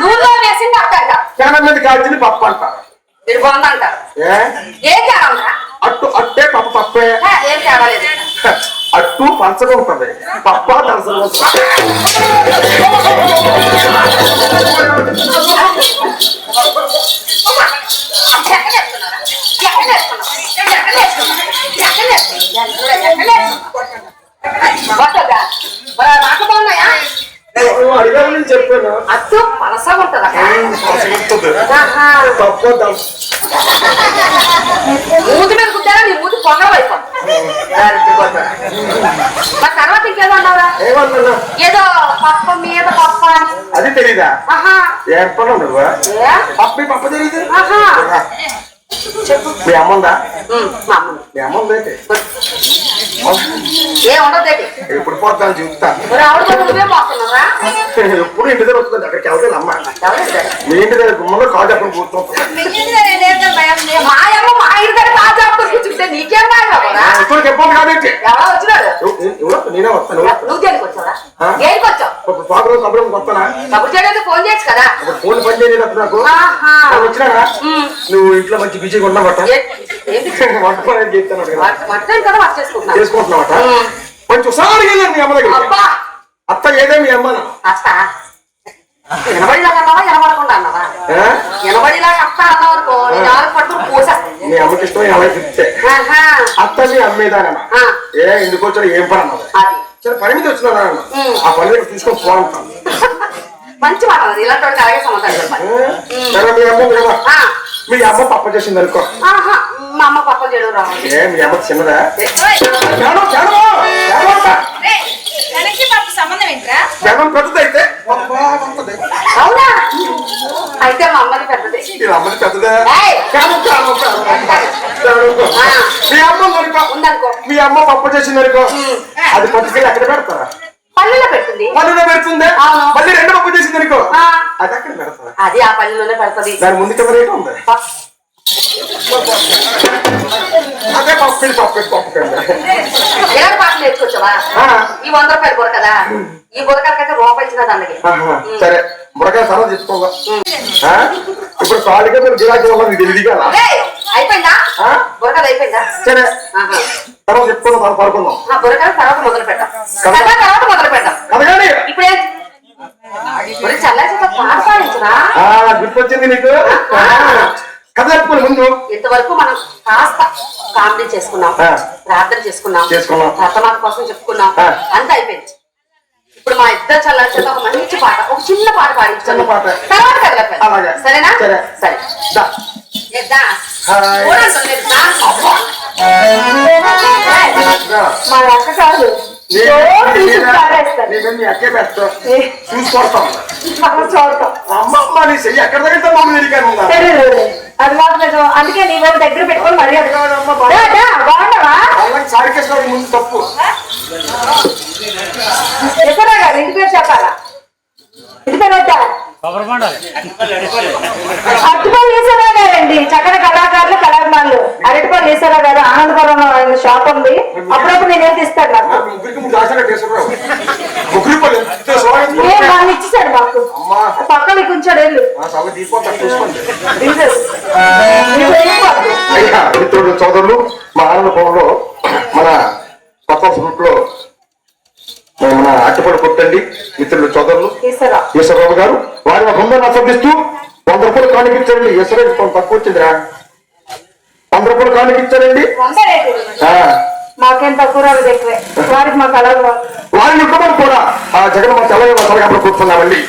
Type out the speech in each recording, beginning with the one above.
నూనెలో వేసింది అట్టంట చాలా మంది కాల్చింది పప్పు అంటారు ఏ? ఏం తేడా ఉందా అట్టు అట్టే పప్పు పప్పే. ఏం అట్టు పంచగా ఉంటది. పప్ప దలసగా ఉంటది. దలస మూతి మీద కుట్టారా నీ మూతి పొగలు అయిపోతుంది మరి తర్వాత ఇంకేదో అన్నారా ఏమన్నా ఏదో పప్ప మీద పప్ప అని అది తెలీదా? ఆహా. ఏం పనులు నువ్వు. ఏ? పప్పు పప్పు చెప్పు మీ అమ్మందా ఉమ్, మా అమ్మ అమ్మ ఎప్పుడు పోతాను చూస్తాను ఎప్పుడు ఇంటి దగ్గర వస్తుంది అక్కడికి వెళ్తాను అమ్మ మీ ఇంటి దగ్గర గుమ్మలో కాల్ చెప్పని కూర్చుంటాం మా అమ్మ మా ఇంటి దగ్గర బాగా చెప్పుకొని కూర్చుంటే నీకేం బాగా ఇప్పుడు చెప్పండి కాబట్టి. నేనే వస్తాను నువ్వు దేనికి వచ్చావా? దేనికి వచ్చావు? ఒక వస్తానా ఫోన్ చేయొచ్చు కదా? ఫోన్ పని చేయలేదు నాకు. నువ్వు ఇంట్లో మంచి బిజీగా వంట పని చెప్తాను చేసుకుంటున్నాను చేసుకుంటున్నావట. కొంచెం ఒకసారి వెళ్ళాను మీ అమ్మ దగ్గర అత్త ఏదే మీ అమ్మ? అత్త. ఎనబడిలాగా అన్నావా? ఎనబడకుండా అన్నావా? ఎనబడిలాగా అత్త అన్నావు అనుకో నేను ఆరు పట్టుకుని పోసేస్తాను మీ అమ్మకి ఇష్టం అలా చెప్తే ఆహా. అత్త మీ అమ్మేదానమ్మా. ఏ ఎందుకు వచ్చాడు ఏం పని అన్నది సరే పని మీద వచ్చినా. ఆ పని తీసుకొని పోంటాను మంచి మాట ఇలాంటి అలాగే సమాధానం చెప్పాలి. మీ అమ్మ కదా. మీ అమ్మ పప్ప చేసింది అనుకో. ఆహా మా అమ్మ పప్ప చేయడం రావాలి ఏ మీ అమ్మ చిన్నదా సంబంధం ఏంట్రా? జ్ఞానం పెద్దదైతే అబ్బా, ఉంటది. అవునా? అయితే మా అమ్మది పెద్దది. అమ్మది పెద్దదా. మీ అమ్మ మీ అమ్మ పప్పు చేసింది అనుకో. అది పట్టుకెళ్ళి అక్కడ పెడతారా? పల్లెలో పెడుతుంది. పళ్ళులో పెడుతుందా? అవును. మళ్ళీ రెండు పప్పు చేసింది అనుకో. ఆ. అది అక్కడ పెడతారా? అది ఆ పల్లెలోనే పెడుతుంది. దాని ముందు కింద రేటు ఉంది. అదే పప్పు పప్పు పప్పు. ఇలాంటి పాటలు ఆ. ఈ వంద రూపాయలు బుర్ర కదా ఈ బుర్రకాయలకైతే రూపాయి ఇచ్చిన దానికి. ఆహా, సరే బుడకాయ సరదా చెప్పుకోగా ఆ? ఇప్పుడు ఖాళీగా మీరు గిరాకీ వల్ల మీకు తెలియదు కదా అయిపోయిందా? బుర్రకాయలు అయిపోయిందా? సరే. తర్వాత చెప్పుకుందాం పడుకుందాం. తర్వాత మొదలు పెట్టాం కదా. కథ తర్వాత మొదలు పెట్టాం కదగాని ఇప్పుడే గుర్తొచ్చింది నీకు? కథ చెప్పుకోని ముందు. ఇంతవరకు మనం కాస్త కామెడీ చేసుకున్నాం. ప్రార్థన చేసుకున్నాం. చేసుకున్నాం. వర్తమాన కోసం చెప్పుకున్నాం. అంతా అయిపోయింది. ఇప్పుడు మా ఇద్దరు చల్లారి చేత ఒక మంచి పాట ఒక చిన్న పాట పాడించాను చిన్న పాట. తర్వాత అలాగే. సరేనా? సరే. సరే. మా అక్క కాదు నీ- జోరు నీ తీసి మీద- పారేస్తాను. నీ మీద మీ అక్కే పెడతా చూడటం అమ్మ నీ చెయ్యి ఎక్కడ తగిలితే మమ్మల్ని తిరిగాను అది మాత్రం అందుకే నీ వైపు దగ్గర పెట్టుకొని మరీ బాగున్నావా? ముందు తప్పు. ఎక్కడా ఇంటి పేరు చెప్పాలా? ఇంటి పేరు వద్దా? అరటిపల్లి ఈశ్వరరావు గారండి? చక్కని కళాకారులు కళాభిమానులు. అరటిపల్లి ఈశ్వరరావు గారు? ఆనందపురంలో ఆయన షాప్ ఉంది. అప్పుడప్పుడు నేను ఏం తీస్తాడు నాకు? నా ముగ్గురికి ముందు ఆశగా తీసుకురావు ముగ్గురి పని ఎంత స్వాగతం ఏ వాళ్ళు ఇచ్చేసాడు మాకు. అమ్మా. పక్కన ఉంచాడు వెళ్ళు. మిత్రుడు సోదరులు మా ఆనందపురంలో మన కొత్త అట్టుపడి కొట్టండి మిత్రులు సోదరులు. ఈశ్వరరావు గారు వారి బృందాన్ని అసందిస్తూ వంద రూపాయలు కానిపించండి ఈశ్వరరావు కొంత తక్కువ వచ్చిందిరా. వంద రూపాయలు కానిపించారండి మాకేం తక్కువ వారికి మాకు అలా వారిని ఇవ్వమని కూడా. ఆ జగన్ మా తెలంగాణ సరగా కూర్చున్నామండి.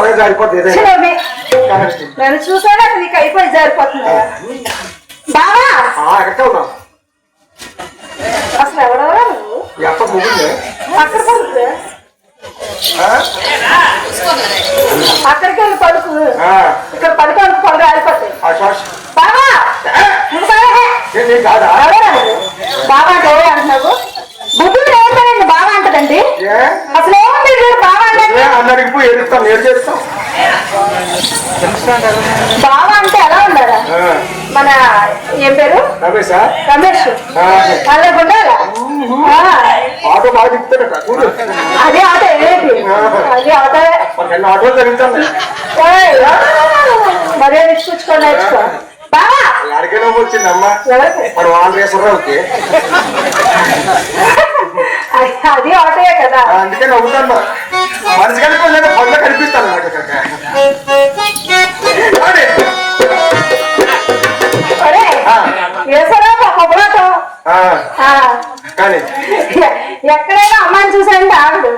నేను చూస్తానే జారిపోతుంది నన్ను చూసాడా నీకు అయిపోయి జారిపోతుందా. బావా! ఎక్కడ ఉన్నావు అసలు ఎవరెవరా? నువ్వు ఎప్ప ముగ్గుంది అక్కడ పడుకు అక్కడికి వెళ్ళి పడుకు. ఇక్కడ పడుకోవాలి పడుకు ఆడిపోతాయి బావా! నువ్వు బావా నేను ఎవరా అంటే ఎవరు అంటున్నావు? బుద్ధుడు ఏమంటారండి బావా అంటదండి. అసలు వీడు బావా అంటే ఏ అందరికి పోయి ఎదుగుతాం ఏం చేస్తాం బావా అంటే ఎలా ఆ, మన ఏం పేరు? రమేష్. ఆ, అలా ఉండాలా? ఆటో బాగా తిప్పుతాడట చూడు అదే ఆట అదే ఆట. ఆటోలు జరుగుతాయి మరే ఇచ్చుకొని నేర్చుకో. బావా! ఎక్కడికైనా వచ్చింది అమ్మ. ఎవరికి? మరి వాళ్ళు వేసరావుకి అది ఆటోయే కదా? అందుకే నవ్వుతాను. మనిషి కనుక పనులు కనిపిస్తాను నాకు ఎక్కడైనా అమ్మాయిని చూసానంటే ఆవిడు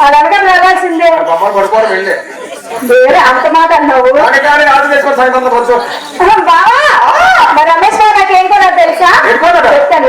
అనగా వెళ్ళాల్సిందే. పడుకోవడం వెళ్ళే. వేరే అంత మాట అన్నావు. బావా! మరి రమేష్ బాబు నాకు ఏం కూడా తెలుసా? చెప్తాను